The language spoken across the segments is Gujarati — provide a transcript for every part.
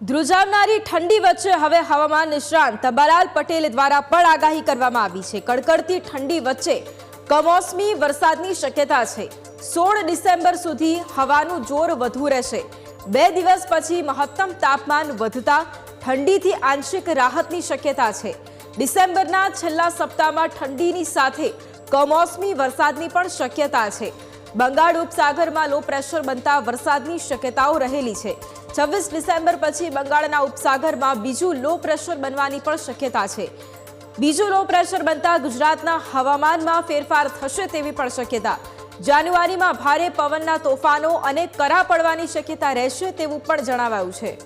ધ્રુજાવનારી ઠંડી વચ્ચે હવે હવામાન નિષ્ણાંત તબાલાલ પટેલ દ્વારા પણ આગાહી કરવામાં આવી છે. કડકડતી ઠંડી વચ્ચે કમોસમી વરસાદની શક્યતા છે. સોળ ડિસેમ્બર સુધી હવાનું જોર વધુ રહેશે. બે દિવસ પછી મહત્તમ તાપમાન વધતા ઠંડીથી આંશિક રાહતની શક્યતા છે. ડિસેમ્બરના છેલ્લા સપ્તાહમાં ઠંડીની સાથે કમોસમી વરસાદની પણ શક્યતા છે. બંગાળ ઉપસાગરમાં લો પ્રેશર બનતા વરસાદની શક્યતાઓ રહેલી છે. છવ્વીસ ડિસેમ્બર પછી બંગાળના ઉપસાગરમાં બીજું લો પ્રેશર બનવાની પણ શક્યતા છે. બીજું લો પ્રેશર બનતા ગુજરાતના હવામાનમાં ફેરફાર થશે તેવી પણ શક્યતા. જાન્યુઆરીમાં ભારે પવનના તોફાનો અને કરા પડવાની શક્યતા રહેશે તેવું પણ જણાવાયું છે.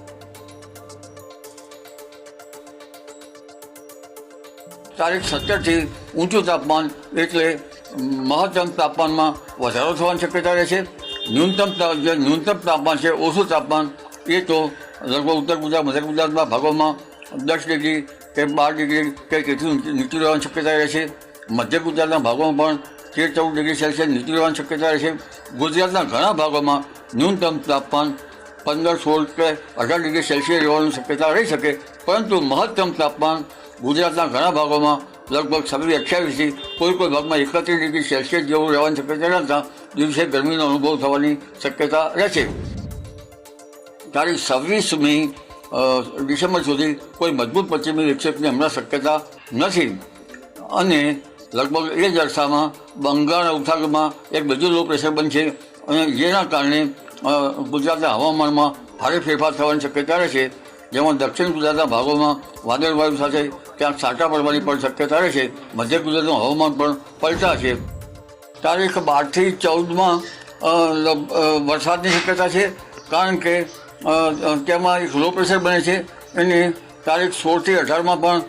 તારીખ સત્તરથી ઊંચું તાપમાન એટલે મહત્તમ તાપમાનમાં વધારો થવાની શક્યતા રહે છે. ન્યૂનતમ જે ન્યૂનતમ તાપમાન છે, ઓછું તાપમાન, એ તો લગભગ ઉત્તર ગુજરાત, મધ્ય ગુજરાતના ભાગોમાં દસ ડિગ્રી કે બાર ડિગ્રી કે નીચું નીચું રહેવાની શક્યતા રહે છે. મધ્ય ગુજરાતના ભાગોમાં પણ તેર ચૌદ ડિગ્રી સેલ્સિયસ નીચું રહેવાની શક્યતા રહે છે. ગુજરાતના ઘણા ભાગોમાં ન્યૂનતમ તાપમાન પંદર, સોળ કે અઢાર ડિગ્રી સેલ્સિયસ રહેવાની શક્યતા રહી શકે, પરંતુ મહત્તમ તાપમાન ગુજરાતના ઘણા ભાગોમાં લગભગ છવ્વીસ અઠ્યાવીસથી કોઈ કોઈ ભાગમાં એકત્રીસ ડિગ્રી સેલ્સિયસ જેવું રહેવાની શક્યતા રહેતા દિવસે ગરમીનો અનુભવ થવાની શક્યતા રહેશે. તારીખ છવ્વીસમી ડિસેમ્બર સુધી કોઈ મજબૂત પશ્ચિમી વિક્ષેપની હમણાં શક્યતા નથી. અને લગભગ એ જ અરસામાં બંગાળ ઉપસાગરમાં એક બીજું લો પ્રેશર બનશે અને જેના કારણે ગુજરાતના હવામાનમાં ભારે ફેરફાર થવાની શક્યતા રહેશે. જેમાં દક્ષિણ ગુજરાતના ભાગોમાં વાદળવાયુ સાથે ક્યાંક છાંટા પડવાની પણ શક્યતા રહેશે મધ્ય ગુજરાતનું હવામાન પણ પલટાશે તારીખ બારથી ચૌદમાં વરસાદની શક્યતા છે, કારણ કે તેમાં એક લો પ્રેશર બને છે. એની તારીખ સોળથી અઢારમાં પણ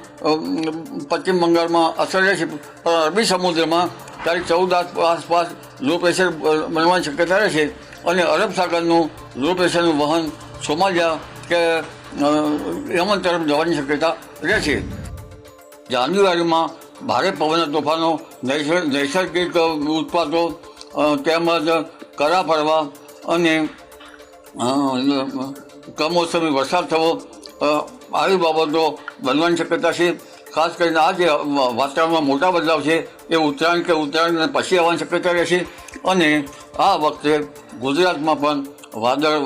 પશ્ચિમ બંગાળમાં અસર રહેશે પણ અરબી સમુદ્રમાં તારીખ ચૌદ આસપાસ લો પ્રેશર બનવાની શક્યતા રહેશે અને અરબ સાગરનું લો પ્રેશરનું વહન સોમાલિયા કે યમન તરફ જવાની શક્યતા રહેશે જાન્યુઆરીમાં ભારે પવનના તોફાનો નૈસર- નૈસર્ગિક ઉત્પાદો તેમજ કરા પડવા અને કમોસમી વરસાદ થવો આવી બાબતો બનવાની શક્યતા છે. ખાસ કરીને આ જે વાતાવરણમાં મોટા બદલાવ છે એ ઉત્તરાયણ કે ઉત્તરાયણ પછી આવવાની શક્યતા રહેશે અને આ વખતે ગુજરાતમાં પણ વાદળ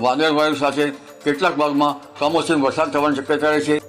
વાદળવાયુ સાથે કેટલાક ભાગમાં કમોસમી વરસાદ થવાની શક્યતા રહેશે